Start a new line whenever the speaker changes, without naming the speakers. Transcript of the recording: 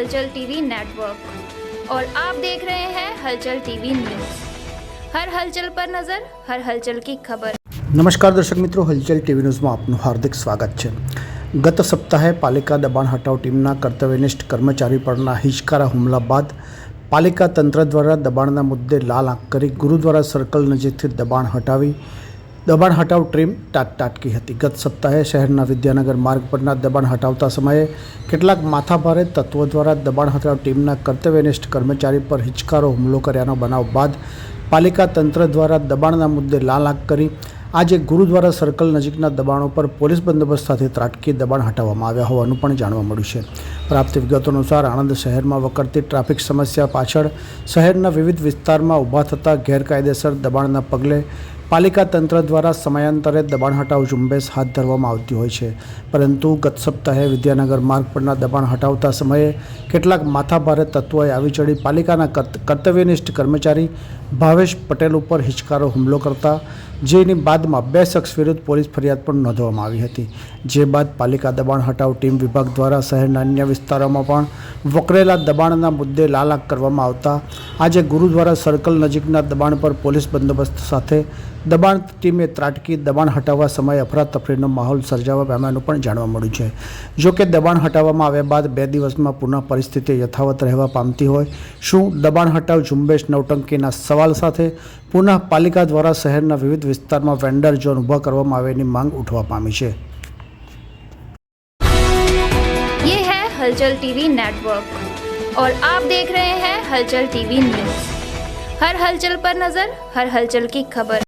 हलचल TV network और आप देख रहे हैं हलचल टीवी न्यूज हर हलचल पर नजर हर हलचल की खबर
નમસ્કાર દર્શક મિત્રો હલચલ ટીવી ન્યૂઝમાં આપનું હાર્દિક સ્વાગત છે ગત સપ્તાહે પાલિકા દબાણ હટાવ ટીમના કર્તવ્યનિષ્ઠ કર્મચારી પરના હિચકારા હુમલા બાદ પાલિકા તંત્ર દ્વારા દબાણના મુદ્દે લાલ આંખ કરી ગુરુદ્વારા સર્કલ નજીકથી દબાણ હટાવી દબાણ હટાવ ટાટ ટાટકી હતી. ગત સપ્તાહે શહેરના વિદ્યાનગર માર્ગ પરના દબાણ હટાવતા સમયે કેટલાક માથાભારે તત્વો દ્વારા દબાણ હટાવ ટીમના કર્તવ્યનિષ્ઠ કર્મચારી પર હિચકારો હુમલો કર્યાનો બનાવ બાદ પાલિકા તંત્ર દ્વારા દબાણના મુદ્દે લાલ આંખ કરી આજે ગુરુદ્વારા સર્કલ નજીકના દબાણો પર પોલીસ બંદોબસ્ત સાથે ત્રાટકી દબાણ હટાવવામાં આવ્યા હોવાનું પણ જાણવા મળ્યું છે. પ્રાપ્ત વિગતો અનુસાર આણંદ શહેરમાં વકરતી ટ્રાફિક સમસ્યા પાછળ શહેરના વિવિધ વિસ્તારમાં ઊભા થતા ગેરકાયદેસર દબાણના પગલે પાલિકા તંત્ર દ્વારા સમયાંતરે દબાણ હટાવ ઝુંબેશ હાથ ધરવામાં આવતી હોય છે. પરંતુ ગત સપ્તાહે વિદ્યાનગર માર્ગ પરના દબાણ હટાવતા સમયે કેટલાક માથાભારે તત્વોએ આવી ચડી પાલિકાના કર્તવ્યનિષ્ઠ કર્મચારી ભાવેશ પટેલ ઉપર હિચકારો હુમલો કરતા, જેની બાદમાં બે શખ્સ વિરુદ્ધ પોલીસ ફરિયાદ પણ નોંધવામાં આવી હતી. જે બાદ પાલિકા દબાણ હટાવ ટીમ વિભાગ દ્વારા શહેરના અન્ય વિસ્તારોમાં પણ વકરેલા દબાણના મુદ્દે લાલાક કરવામાં આવતા, આજે ગુરુદ્વારા સર્કલ નજીકના દબાણ પર પોલીસ બંદોબસ્ત સાથે દબાણ ટીમે ત્રાટકી દબાણ હટાવવા સમયે અફરાતફરીનો માહોલ સર્જાવા પામ્યાનું પણ જાણવા મળ્યું છે જો કે દબાણ હટાવવામાં આવ્યા બાદ બે દિવસમાં પુનઃ પરિસ્થિતિ યથાવત રહેવા પામતી હોય શું દબાણ હટાવ ઝુંબેશ નવટંકીના સવાલ સાથે પુનઃ પાલિકા દ્વારા શહેરના વિવિધ વિસ્તારમાં વેન્ડર ઝોન ઊભા કરવામાં આવેની માંગ ઉઠવા પામી છે
ये है हलचल टीवी नेटवर्क और आप देख रहे हैं हलचल टीवी न्यूज हर हलचल पर नजर हर हलचल की खबर